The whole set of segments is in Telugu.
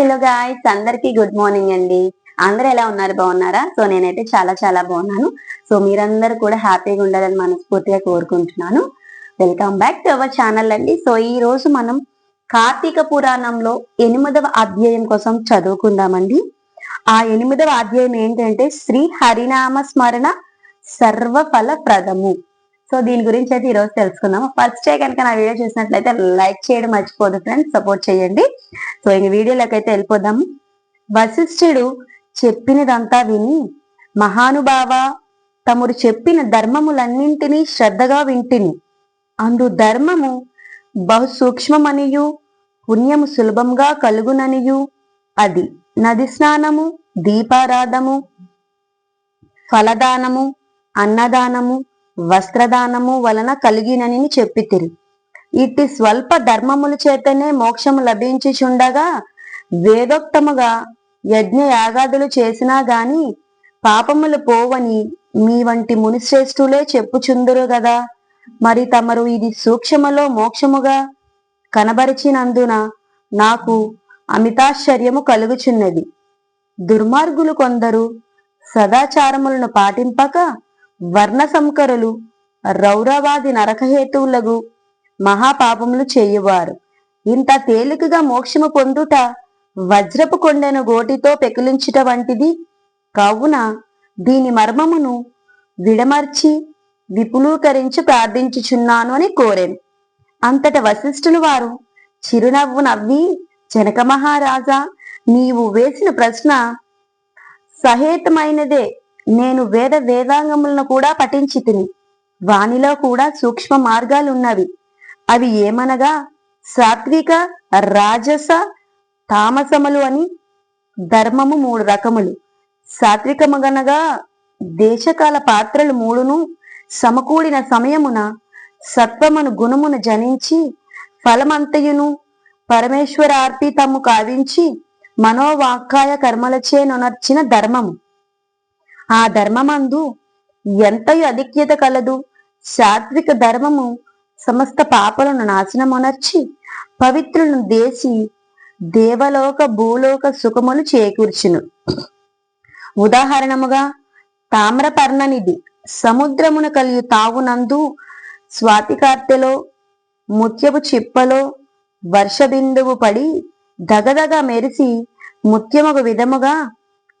హలో గాయ్స్ అందరికి గుడ్ మార్నింగ్ అండి. అందరూ ఎలా ఉన్నారు? బాగున్నారా? సో నేనైతే చాలా చాలా బాగున్నాను. సో మీరందరూ కూడా హ్యాపీగా ఉండాలని మనస్ఫూర్తిగా కోరుకుంటున్నాను. Welcome back to our channel అండి. సో ఈ రోజు మనం కార్తీక పురాణంలో ఎనిమిదవ అధ్యాయం కోసం చదువుకుందామండి. ఆ ఎనిమిదవ అధ్యాయం ఏంటంటే శ్రీ హరినామ స్మరణ సర్వఫల ప్రదము సో దీని గురించి అయితే ఈరోజు తెలుసుకుందాం ఫస్ట్ డే కనుక నా వీడియో చూసినట్లయితే లైక్ చేయడం మర్చిపోదు ఫ్రెండ్స్ సపోర్ట్ చేయండి. సో ఇంక వీడియోలోకి అయితే వెళ్ళిపోదాము వశిష్ఠుడు చెప్పినదంతా విని మహానుభావ తమరు చెప్పిన ధర్మములన్నింటినీ శ్రద్ధగా వింటిని. అందు ధర్మము బహు సూక్ష్మమనియు పుణ్యము సులభంగా కలుగుననియు అది. నది స్నానము దీపారాధము ఫలదానము అన్నదానము వస్త్రదానము వలన కలిగినని చెప్పితిరి. ఇట్టి స్వల్ప ధర్మముల చేతనే మోక్షము లభించుచుండగా వేదోక్తముగా యజ్ఞ యాగాదులు చేసినా గాని పాపములు పోవని మీ వంటి మునిశ్రేష్ఠులే చెప్పుచుందురు గదా. మరి తమరు ఇది సూక్ష్మలో మోక్షముగా కనబరిచినందున నాకు అమితాశ్చర్యము కలుగుచున్నది. దుర్మార్గులు కొందరు సదాచారములను పాటింపక వర్ణ సంకరులు రౌరవాది నరకహేతువులకు మహాపాపములు చేయువారు. ఇంత తేలికగా మోక్షము పొందుట వజ్రపు కొండెను గోటితో పెకిలించుట వంటిది కావున దీని మర్మమును విడమర్చి విపులీకరించి ప్రార్థించుచున్నాను అని కోరాను. అంతట వశిష్ఠులు వారు చిరునవ్వు నవ్వి జనక మహారాజా నీవు వేసిన ప్రశ్న సహేతమైనదే. నేను వేద వేదాంగములను కూడా పఠించి తిని వానిలో కూడా సూక్ష్మ మార్గాలున్నవి. అవి ఏమనగా సాత్విక రాజస తామసములు అని ధర్మము మూడు రకములు. సాత్వికమగనగా దేశకాల పాత్రలు మూడును సమకూడిన సమయమున సత్వమును గుణమును జనించి ఫలమంతయును పరమేశ్వరార్పితము కావించి మనోవాక్కాయ కర్మలచే నొనర్చిన ధర్మము. ఆ ధర్మమందు ఎంతయు అధిక్యత కలదు. సాత్విక ధర్మము సమస్త పాపలను నాశనమునర్చి పవిత్రులను దేశి దేవలోక భూలోక సుఖములు చేకూర్చును. ఉదాహరణముగా తామ్రపర్ణనిధి సముద్రమున కలిగి తావునందు స్వాతికార్తెలో ముత్యపు చిప్పలో వర్షబిందువు పడి దగదగ మెరిసి ఒక విధముగా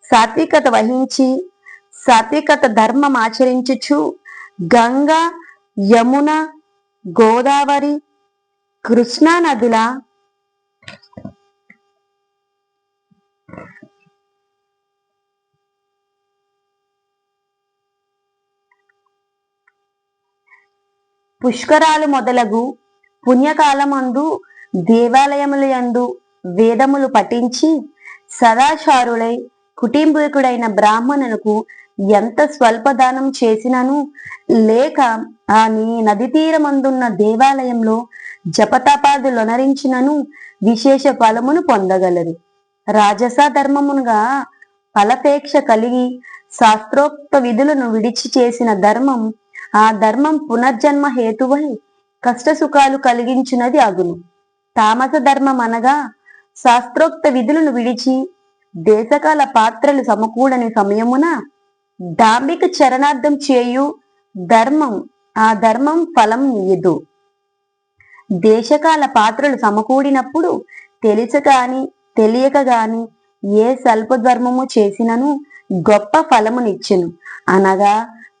సాత్వికత వహించి సాత్వికత ధర్మం ఆచరించుచు గంగా యమున గోదావరి కృష్ణా నదుల పుష్కరాలు మొదలగు పుణ్యకాలమందు దేవాలయముల యందు వేదములు పఠించి సదాచారులై కుటుంబీకుడైన బ్రాహ్మణులకు ఎంత స్వల్పదానం చేసినను? లేక ఆ నీ నది తీరమందున్న దేవాలయంలో జపతపాదులొనరించినను విశేష ఫలమును పొందగలరు. రాజస ధర్మమునుగా ఫలపేక్ష కలిగి శాస్త్రోక్త విధులను విడిచి చేసిన ధర్మం ఆ ధర్మం పునర్జన్మ హేతువై కష్ట సుఖాలు అగును. తామస ధర్మం అనగా శాస్త్రోక్త విధులను విడిచి దేశకాల పాత్రలు సమకూడని సమయమున డాంబిక చరణార్థం చేయు ధర్మం ఆ ధర్మం ఫలం నీయదు. దేశకాల పాత్రలు సమకూడినప్పుడు తెలిస గాని తెలియక గాని ఏ స్వల్పధర్మము చేసినను గొప్ప ఫలమునిచ్చును. అనగా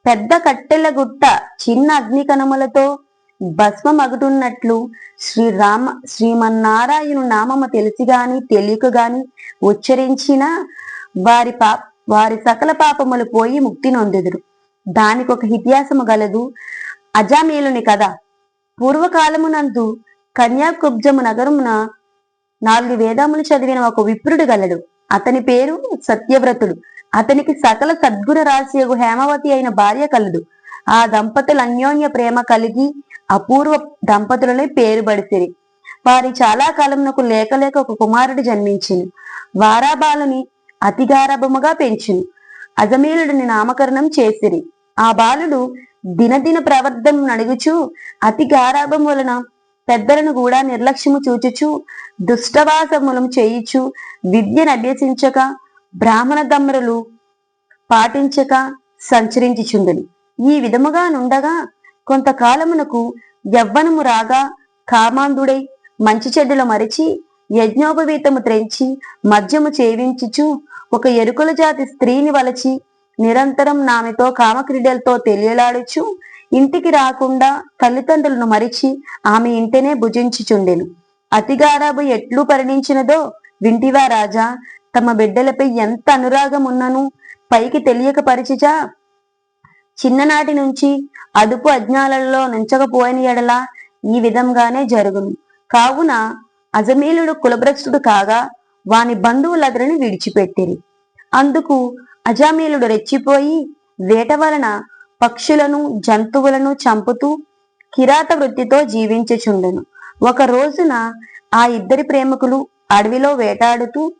పెద్ద కట్టెల గుట్ట చిన్న అగ్నికణములతో భస్మమగుటున్నట్లు శ్రీరామ శ్రీమన్నారాయణ నామము తెలిసి గాని తెలియక గాని ఉచ్చరించిన వారి పా వారి సకల పాపములు పోయి ముక్తి నొందెదురు. దానికి ఒక ఇతిహాసము గలదు అజామేలుని కథ. పూర్వకాలమునందు కన్యాకుబ్జము నగరమున నాలుగు వేదములు చదివిన ఒక విప్రుడు గలడు. అతని పేరు సత్యవ్రతుడు. అతనికి సకల సద్గుణ రాశియగు హేమవతి అయిన భార్య కలదు. ఆ దంపతులు అన్యోన్య ప్రేమ కలిగి అపూర్వ దంపతులని పేరు పడిసిరి వారి చాలా కాలంనకు లేక లేక ఒక కుమారుడు జన్మించింది వారాబాలుని అతి గారభముగా పెంచును. అజమీలుడిని నామకరణం చేసిరి. ఆ బాలుడు దినదిన ప్రవర్ధం నడుగుచు అతి గారాభం వలన పెద్దలను కూడా నిర్లక్ష్యము చూచుచు దుష్టవాసములం చేయిచు విద్యను అభ్యసించక బ్రాహ్మణ దమ్మరులు పాటించక సంచరించుచుండును. ఈ విధముగా నుండగా కొంతకాలమునకు యవ్వనము రాగా కామాంధుడై మంచి చెడ్డలు మరిచి యజ్ఞోపవీతము త్రెంచి మద్యము చేవించుచు ఒక ఎరుకుల జాతి స్త్రీని వలచి నిరంతరం నామెతో కామక్రీడలతో తెలియలాడుచు ఇంటికి రాకుండా తల్లిదండ్రులను మరిచి ఆమె ఇంటినే భుజించుచుండెను. అతిగారాబు ఎట్లు పరిణించినదో వింటివా రాజా తమ బిడ్డలపై ఎంత అనురాగం ఉన్నను పైకి తెలియక పరిచిచా చిన్ననాటి నుంచి అదుపు అజ్ఞాలలో నుంచకపోయిన ఎడల ఈ విధంగానే జరుగును. కావున అజమీలుడు కులభ్రష్టుడు కాగా వాని బంధువులు విడిచిపెట్టిరి. అందుకు అజామీలుడు రెచ్చిపోయి వేట వలన పక్షులను జంతువులను చంపుతూ కిరాత వృత్తితో జీవించుచుండెను. ఒక రోజున ఆ ఇద్దరి ప్రేమికులు అడవిలో వేటాడుతూ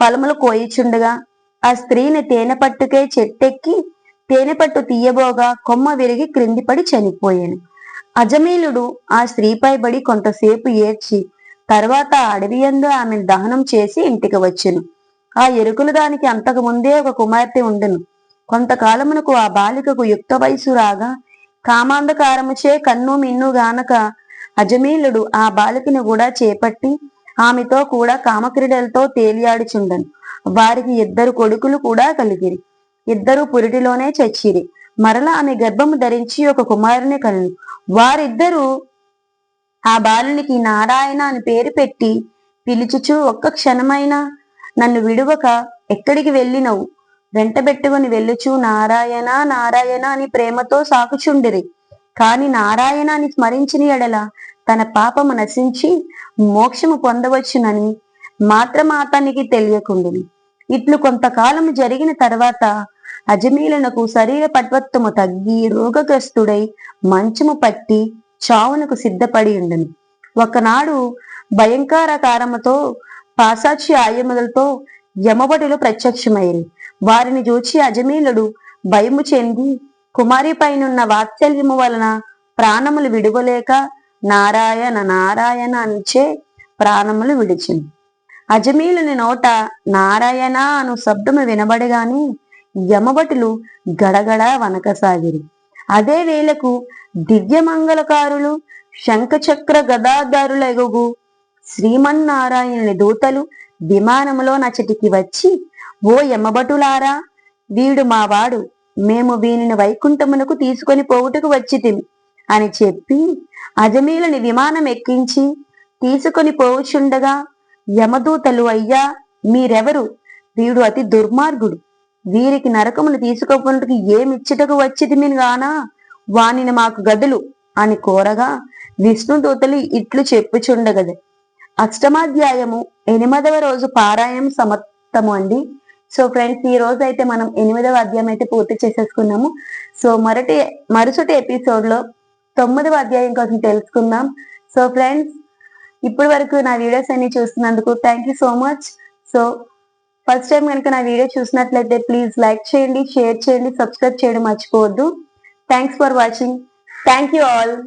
పలములు కోయిచుండగా ఆ స్త్రీని తేనె పట్టుకే చెట్టెక్కి తేనె పట్టు తీయబోగా కొమ్మ విరిగి క్రిందిపడి చనిపోయాను. అజమీలుడు ఆ స్త్రీపై బడి కొంతసేపు ఏడ్చి తర్వాత అడవి యందు ఆమెను దహనం చేసి ఇంటికి వచ్చెను. ఆ ఎరుకులు దానికి అంతకు ముందే ఒక కుమార్తె ఉండెను. కొంతకాలమునకు ఆ బాలికకు యుక్త వయసు రాగా కామాంధకారముచే కన్ను మిన్ను గానక అజమీలుడు ఆ బాలికను కూడా చేపట్టి ఆమెతో కూడా కామక్రీడలతో తేలియాడుచుండను. వారికి ఇద్దరు కొడుకులు కూడా కలిగిరి. ఇద్దరు పురిటిలోనే చచ్చిరి. మరల ఆమె గర్భము ధరించి ఒక కుమారుని కలను వారిద్దరూ ఆ బాలునికి నారాయణ అని పేరు పెట్టి పిలుచుచు ఒక్క క్షణమైనా నన్ను విడువక ఎక్కడికి వెళ్ళినవు? వెంటబెట్టుకుని వెళ్ళుచు నారాయణ నారాయణ అని ప్రేమతో సాకుచుండిరి. కాని నారాయణ అని స్మరించిన ఎడల తన పాపము నశించి మోక్షము పొందవచ్చునని మాత్రం అతనికి తెలియకుండును ఇట్లు కొంతకాలము జరిగిన తర్వాత అజమీలనకు శరీర పట్వత్వము తగ్గి రోగగ్రస్తుడై మంచము పట్టి చావునకు సిద్ధపడి ఉండను. ఒకనాడు భయంకరకారముతో పాసాచి ఆయములతో యమబడులు ప్రత్యక్షమైరి వారిని చూచి అజమీలుడు భయము చెంది కుమారి పైనున్న వాత్సల్యము వలన ప్రాణములు విడువలేక నారాయణ నారాయణ అనిచే ప్రాణములు విడిచింది అజమీలుని నోట నారాయణ అను శబ్దము వినబడగాని యమభటులు గడగడ వనకసాగిరి. అదే వేళకు దివ్యమంగళకారులు శంఖచక్ర గదాధారులెగుగు. శ్రీమన్నారాయణుని దూతలు విమానములో నచటికి వచ్చి ఓ యమభటులారా వీడు మావాడు. మేము వీనిని వైకుంఠమునకు తీసుకొని పోవుటకు వచ్చితిమి అని చెప్పి అజమీలని విమానం ఎక్కించి తీసుకొని పోవుచుండగా యమదూతలు అయ్యా మీరెవరు? వీడు అతి దుర్మార్గుడు. వీరికి నరకమును తీసుకోవడానికి ఏమిచ్చుటకు వచ్చితిమి గానా వానిని మాకు గదులు అని కోరగా విష్ణుదూతలు ఇట్లు చెప్పుచుండగదు. అష్టమాధ్యాయము ఎనిమిదవ రోజు పారాయణం సమర్థము అండి. సో ఫ్రెండ్స్ ఈ రోజు అయితే మనం ఎనిమిదవ అధ్యాయం అయితే పూర్తి చేసేసుకున్నాము. సో మరటి మరుసటి ఎపిసోడ్లో తొమ్మిదవ అధ్యాయం కోసం తెలుసుకుందాం. సో ఫ్రెండ్స్ ఇప్పటి వరకు నా వీడియోస్ అన్ని చూస్తున్నందుకు thank you so much so first time కనుక నా వీడియో చూసినట్లయితే ప్లీజ్ లైక్ చేయండి షేర్ చేయండి సబ్స్క్రైబ్ చేయడం మర్చిపోవద్దు. Thanks for watching. Thank you all.